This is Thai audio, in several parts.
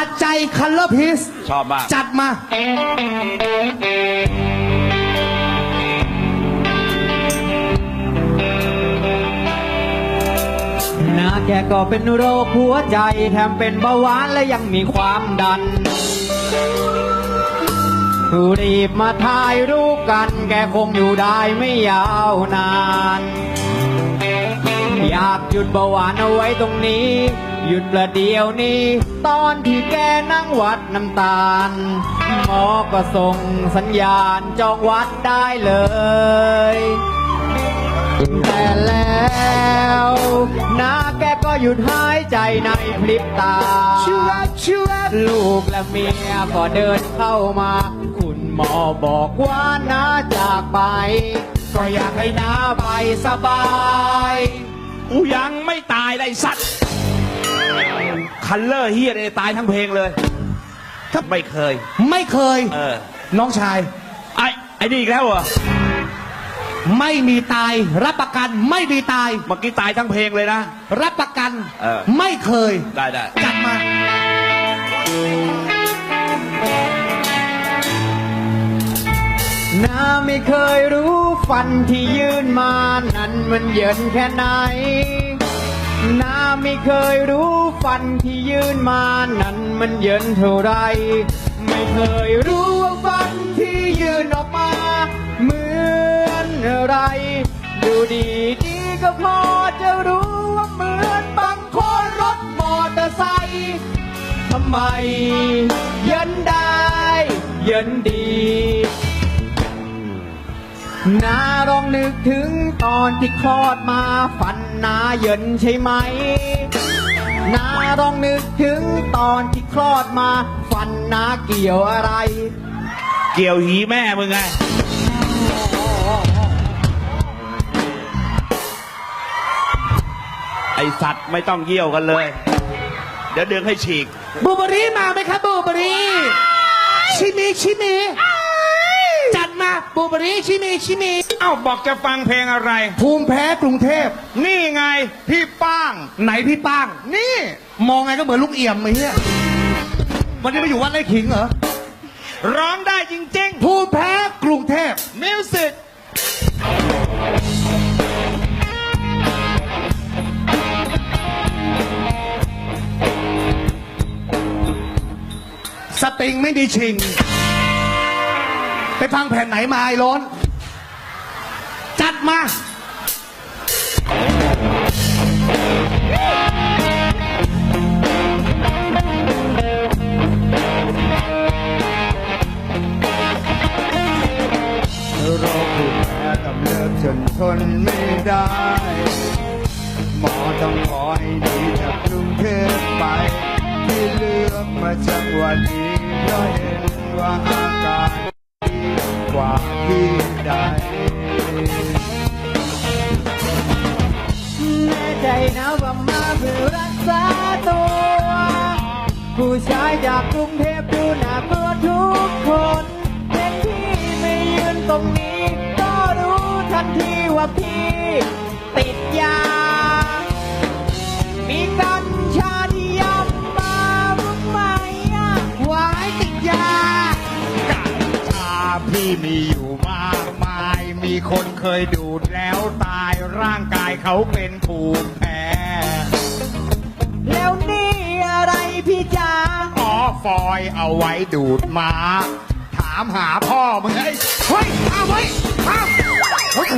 ขัดใจคันเลอร์พีสชอบมาก จัดมา นาแกก็เป็นโรคหัวใจแถมเป็นเบาหวานและยังมีความดัน รีบมาถ่ายรูปกัน แกคงอยู่ได้ไม่ยาวนาน อยากหยุดเบาหวานเอาไว้ตรงนี้ หยุดประเดี๋ยวนี้ ตอนที่แกนั่งวัดน้ำตาลหมอก็ส่งสัญญาณจองวัดได้เลย แต่แล้วนาแกก็หยุดหายใจในพริบตาชิวชิวลูกและเมียก็เดินเข้ามา คุณหมอบอกว่าน้าจากไป ก็อยากให้น้าไปสบาย กูยังไม่ตายเลยไอ้สัตว์ คันเลอร์เฮียเนี่ยตายทั้งเพลงเลยถ้าไม่เคย ไม่เคย เออ น้องชาย ไอ้ไอ้นี่อีกแล้วเหรอ ไม่มีตาย รับประกันไม่มีตาย เมื่อกี้ตายทั้งเพลงเลยนะ รับประกันเออ ไม่เคย ได้ได้จัดมา น้าไม่เคยรู้ฟันที่ยื่นมา นั้นมันเยินแค่ไหน น้า ไม่เคยรู้ฟันที่ยื่นมานั้นมันเยินเท่าไร ไม่เคยรู้ว่าฟันที่ยื่นออกมา เหมือนอะไร ดูดีดีก็พอจะรู้ว่าเหมือนบางคนรถมอเตอร์ไซค์ทำไมเย็นได้เย็นดี นาลองนึกถึงตอนที่คลอดมาฟันนาเย็นใช่ไหมนาลองนึกถึงตอนที่คลอดมาฟันนาเกี่ยวอะไร เกี่ยวหีแม่มึงไง ไอสัตว์ไม่ต้องเยี่ยวกันเลย เดี๋ยวดึงให้ฉีก บูเบอรี่มาไหมครับบูเบอรี่ ชิมิชิมิจัดมา บูเบอรี่ชิมิชิมิเอ้าบอกจะฟังเพลงอะไร ภูมิแพ้กรุงเทพ นี่ไงพี่ป้าง ไหนพี่ป้าง นี่ มองไงก็เหมือนลูกเอี่ยมไอ้เหี้ยวันนี้มาอยู่วัดไร่ขิงเหรอ ร้องได้จริง ภูมิแพ้กรุงเทพ ๆ มิวสิกสตริงไม่ดีชิง ไปฟังแผ่นไหนมาไอ้ร้อน จัดมา น่ใจนะว่ามาเพื่อรักษาตัว ผู้ชายจากกรุงเทพดูน่ากลัวทุกคนเห็นที่ไม่ยืนตรงนี้ ก็รู้ทันทีว่าพี่ ติดยา มีกัญชาที่ยำมารู้ไหมอะวายติดยากัญชาพี่มีอยู่มากมายมี คนเคยดูดแล้วตายร่างกายเขาเป็นภูมิแพ้ แล้วนี่อะไรพี่จ๋าอ๋อฟอยเอาไว้ดูดม้า ถามหาพ่อมึงไอ้เฮ้ยเอาไว้เอาเฮ้ย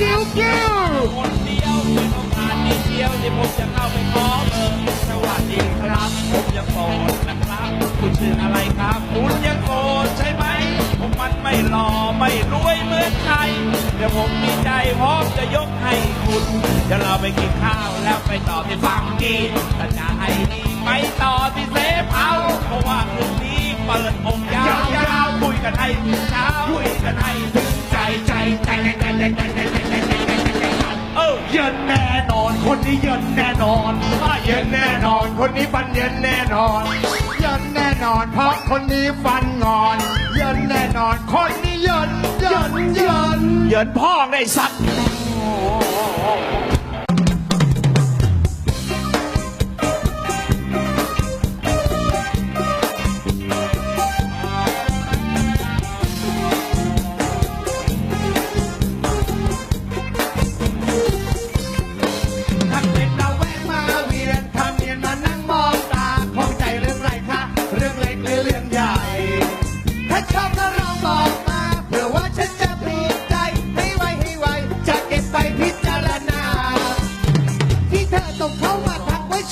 ซิลสยิวกิ้วคนเดียวเป็นโอกาสนิดเดียวที่ผมจะเข้าไปขอเบอร์สวัสดีครับ ผมยังโสดนะครับ คุณชื่ออะไรครับ คุณยังโสดใช่ไหม ผมมันไม่หล่อไม่รวยเหมือนใครเดี๋ยวผมมีใจพร้อมจะยกให้คุณเดี๋ยวเราไปกินข้าวแล้วไปต่อที่ฟังกีถ้าจะให้ดีไปต่อที่เซฟเฮาเพราะว่าคืนนี้เปิดอกยาวๆคุยกันให้ถึงเช้าคุยกันให้ถึงใจใจใจใจใจนี้ เย็นแน่นอนอะเย็นแน่นอน คนนี้ฟันเย็นแน่นอน เย็นแน่นอน เพราะคนนี้ฟันงอน เย็นแน่นอน คนนี้เย็นเย็นเย็นเหยินพ่อได้สัตว์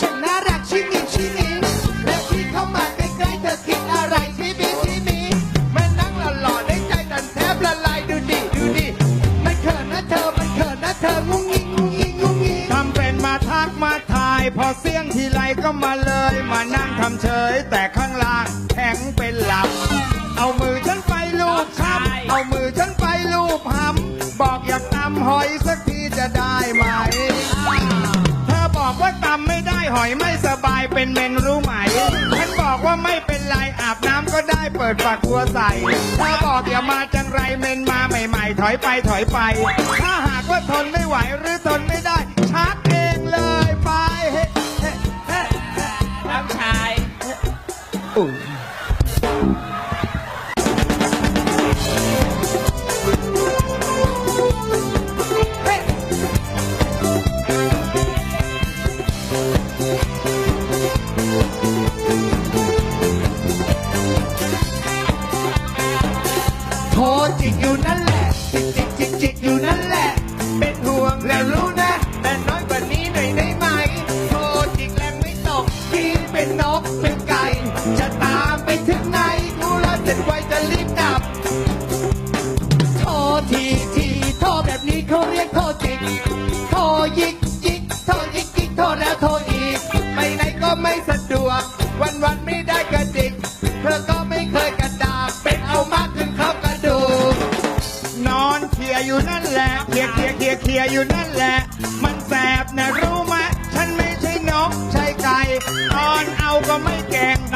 ทั บายเป็นเมนรู้ไหมฉันบอกว่าไม่เป็นไรอาบน้ำก็ได้เปิดฝักบัวใส่เธอบอกอย่ามาจังไรเมนมาใหม่ ๆ ถอยไปถอยไป ถ้าหากว่าทนไม่ไหวหรือทน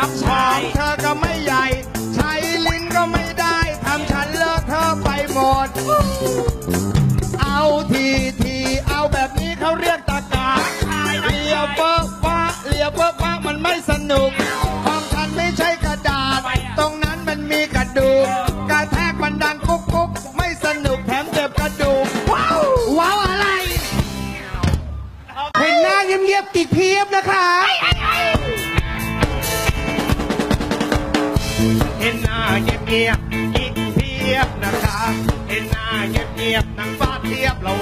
เก่งน้ำชองเธอก็ไม่ใหญ่ ใช้ลิ้นก็ไม่ได้ทำฉันเลอะเธอะไปหมด เอาทีทีเอาแบบนี้เขาเรียก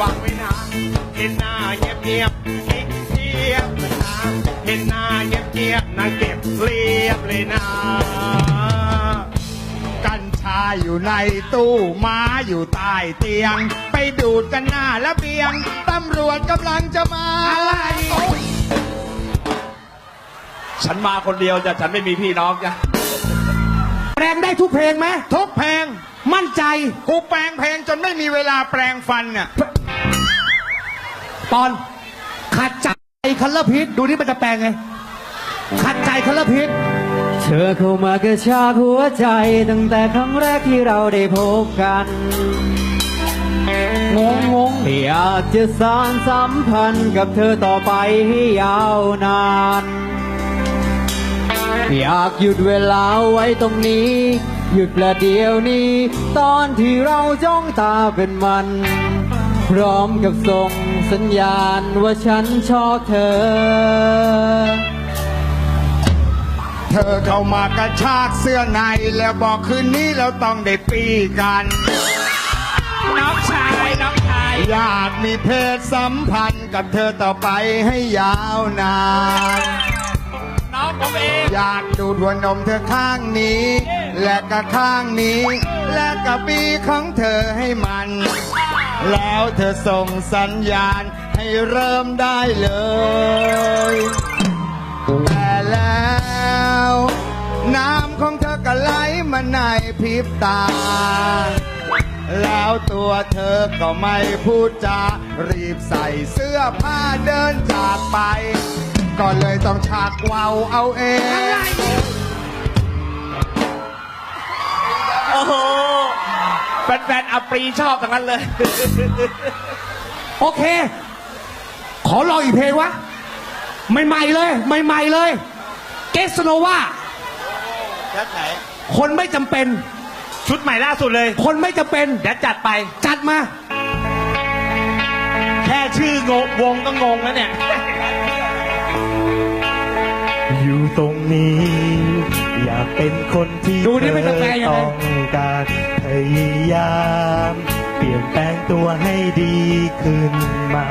เทียบระวังไว้นะเห็นหน้าเงียบเงียบๆอีกเพียบนะคะเห็นหน้าเงียบเงียบๆนางเก็บเรียบเลยนะกัญชาอยู่ในตู้ม้าอยู่ใต้เตียง ไปดูดกันหน้าระเบียงตำรวจกำลังจะมาอะไรฉันมาคนเดียวจ้ะฉันไม่มีพี่น้องจ้ะแปลงได้ทุกเพลงไหมทุกเพลงมั่นใจกูแปลงเพลงจนไม่มีเวลาแปลงฟันน่ะ ตอนขัดใจคัลเลอร์พิษดูนี่มันจะแปลงไง ขัดใจคัลเลอร์พิษเธอเข้ามากระชากหัวใจ ตั้งแต่ครั้งแรกที่เราได้พบกันงงงงอยากจะสานสัมพันธ์กับเธอต่อไปให้ยาวนาน อยากหยุดเวลาไว้ตรงนี้ หยุดประเดี๋ยวนี้ ตอนที่เราจ้องตาเป็นมัน พร้อมกับส่งสัญญาณว่าฉันชอบเธอ เธอเข้ามากระชากเสื้อในแล้วบอกคืนนี้เราต้องได้ปีกัน น้องชายน้องชายอยากมีเพศสัมพันธ์กับเธอต่อไปให้ยาวนาน น้องผมเองอยากดูดหัวนมเธอข้างนี้ และก็ข้างนี้ และกับปีของเธอให้มัน แล้วเธอส่งสัญญาณให้เริ่มได้เลย แต่แล้ว น้ำของเธอก็ไหลมาในพริบตา แล้วตัวเธอก็ไม่พูดจา รีบใส่เสื้อผ้าเดินจากไป ก็เลยต้องฉากเวาวเอาเอง โอ้โห แฟนๆอัปรีชอบทั้งนั้นเลย โอเค ขอลองอีกเพลงวะ ใหม่ๆเลย ใหม่ๆเลย เกสโนวายัดไหน คนไม่จำเป็น ชุดใหม่ล่าสุดเลยคนไม่จำเป็น เดี๋ยวจัดไป จัดมา แค่ชื่องงวงก็งงแล้วเนี่ย อยู่ตรงนี้อยาก เป็นคนที่ดูนี่ไม่ต้องแปลยังไง ต้องการพยายาม เปลี่ยนแปลงตัวให้ดีขึ้นมา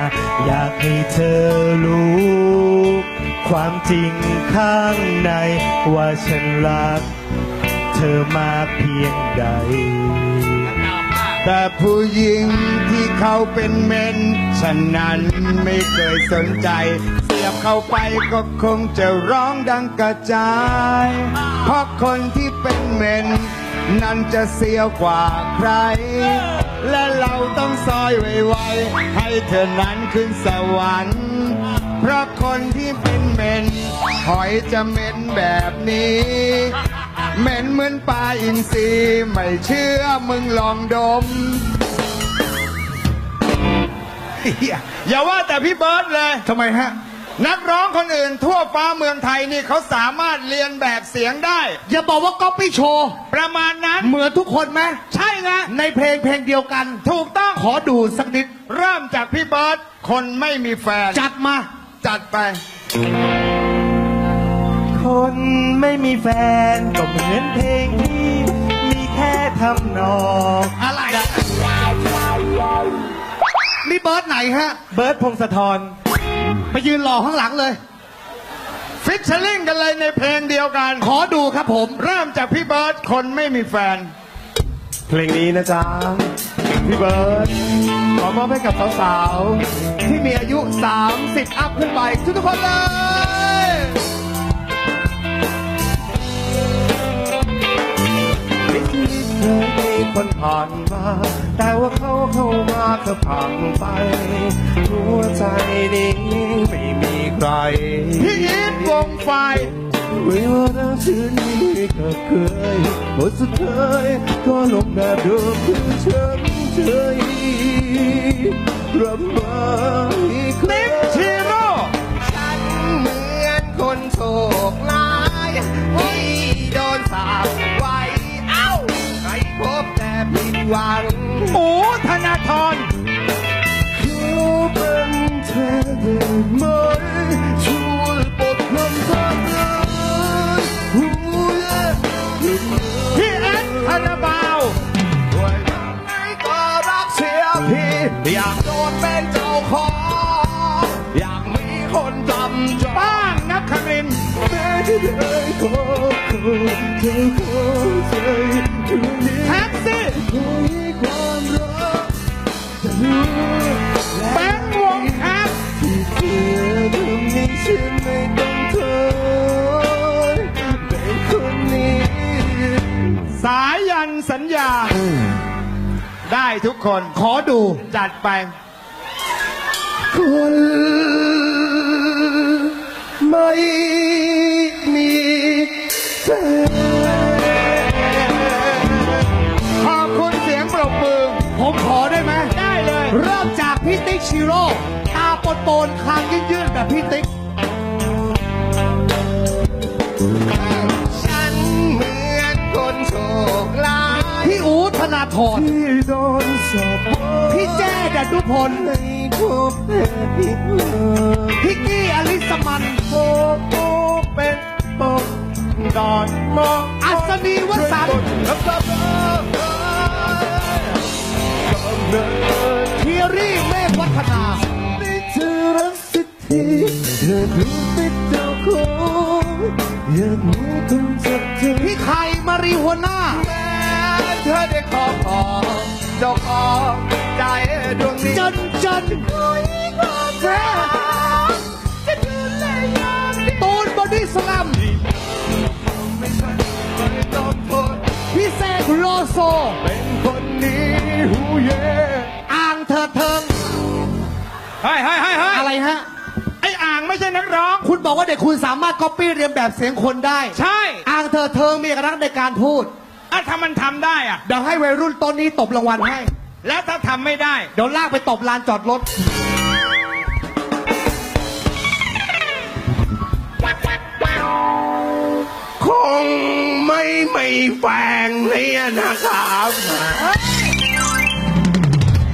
อยากให้เธอรู้ ความจริงข้างในว่าฉันรัก เธอมากเพียงใด แต่ผู้หญิงที่เขาเป็นเมน ฉันนั้นไม่เคยสนใจ ยบเข้าไปก็คงจะร้องดังกระจาย เพราะคนที่เป็นเมน นั้นจะเสียวกว่าใคร และเราต้องซอยไวๆให้เธอนั้นขึ้นสวรรค์ เพราะคนที่เป็นเมน หอยจะเหม็นแบบนี้เหม็นเหมือนปลาอินทรีไม่เชื่อมึงลองดม อย่าว่าแต่พี่เบิร์ดเลย ทำไมฮะ นักร้องคนอื่นทั่วฟ้าเมืองไทยนี่เขาสามารถเรียนแบบเสียงได้ อย่าบอกว่าก๊อปปี้โชว์ ประมาณนั้น เหมือนทุกคนไหมใช่ไงในเพลงเพลงเดียวกัน ถูกต้องขอดูสักนิด เริ่มจากพี่เบิร์ดคนไม่มีแฟน จัดมา จัดไป คนไม่มีแฟนก็เหมือนเพลงที่มีแค่ทำนองอะไรนี่เบิร์ดไหนฮะ เบิร์ดพงศธร ไปยืนรอข้างหลังเลย ฟิชเชอร์ลิงกันเลยในเพลงเดียวกัน ขอดูครับผม เริ่มจากพี่เบิร์ดคนไม่มีแฟน เพลงนี้นะจ๊ะ พี่เบิร์ดขอมอบให้กับสาวๆ ที่มีอายุ 30 อัพขึ้นไป ทุกๆคนเลย เคยมีคนผ่านมา แต่ว่าเขาเข้ามาก็ผ่านไป หัวใจนี้ไม่มีใครพี่อีทวงไฟไม่ว่าเราชื่นนี้ก็เคยบทสุดท้ายก็ลงแบบเดิมคือฉันเฉยรับมาอีกครั้นิงกชิโร่ฉันเหมือนคนโชคร้ายที่โดนสาป หวังหมูธนาธรขอเป็นเธอได้ไหมช่วยปลดความทรมานหัวใจพี่แอดธนบาวด้วยไงก็รักเสียพี่อยากโดนเป็นเจ้าของ อยากมีคนจำจองป้างนักครินทร์แม้ที่ได้ขอคุณเธอเข้าใจ ทุกคน ขอดูจัดไปคนไม่มีแฟนขอบคุณเสียงปรบมือ ผมขอได้ไหม ได้เลย เริ่มจากพี่ติ๊กชิโร่ตาปนปนๆคางยื่นๆแบบพี่ติ๊ก อู๋ธนาธรที่โดนสอบพี่แจ้ดันุพลไม่พบแต่ผิดหวังพี่กี้อลิสมัน โอ้โอ้เป็นปกก่อนมองอัศนีวสันต์แล้วก็เดินเดินเทียรี่เมฆวัฒนาได้เธอรักสักทีเธอดูเป็นเจ้าของอยากมีคนจับเธอพี่ไข่มารีหัวหน้าแม้เธอได้ ขอขอเจ้าขอใจดวงนี้จนจนคุยความรักะดูแลยตูนบอดี้สลัมพิเศษโลโซ เป็นคนนี้หูเย่อ่างเธอเทิงเฮ้ยเฮ้ยเฮ้ยอะไรฮะ ไออ่างไม่ใช่นักร้อง คุณบอกว่าเด็กคุณสามารถก๊อปปี้เรียนแบบเสียงคนได้ ใช่ อ่างเธอเทิงมีกระลักในการพูด อะถ้ามันทำได้อะ เดี๋ยวให้วัยรุ่นต้นนี้ตบรางวัลให้ แล้วถ้าทำไม่ได้ เดี๋ยวลากไปตบลานจอดรถ คงไม่ไม่แฝงเนี่ยนะครับ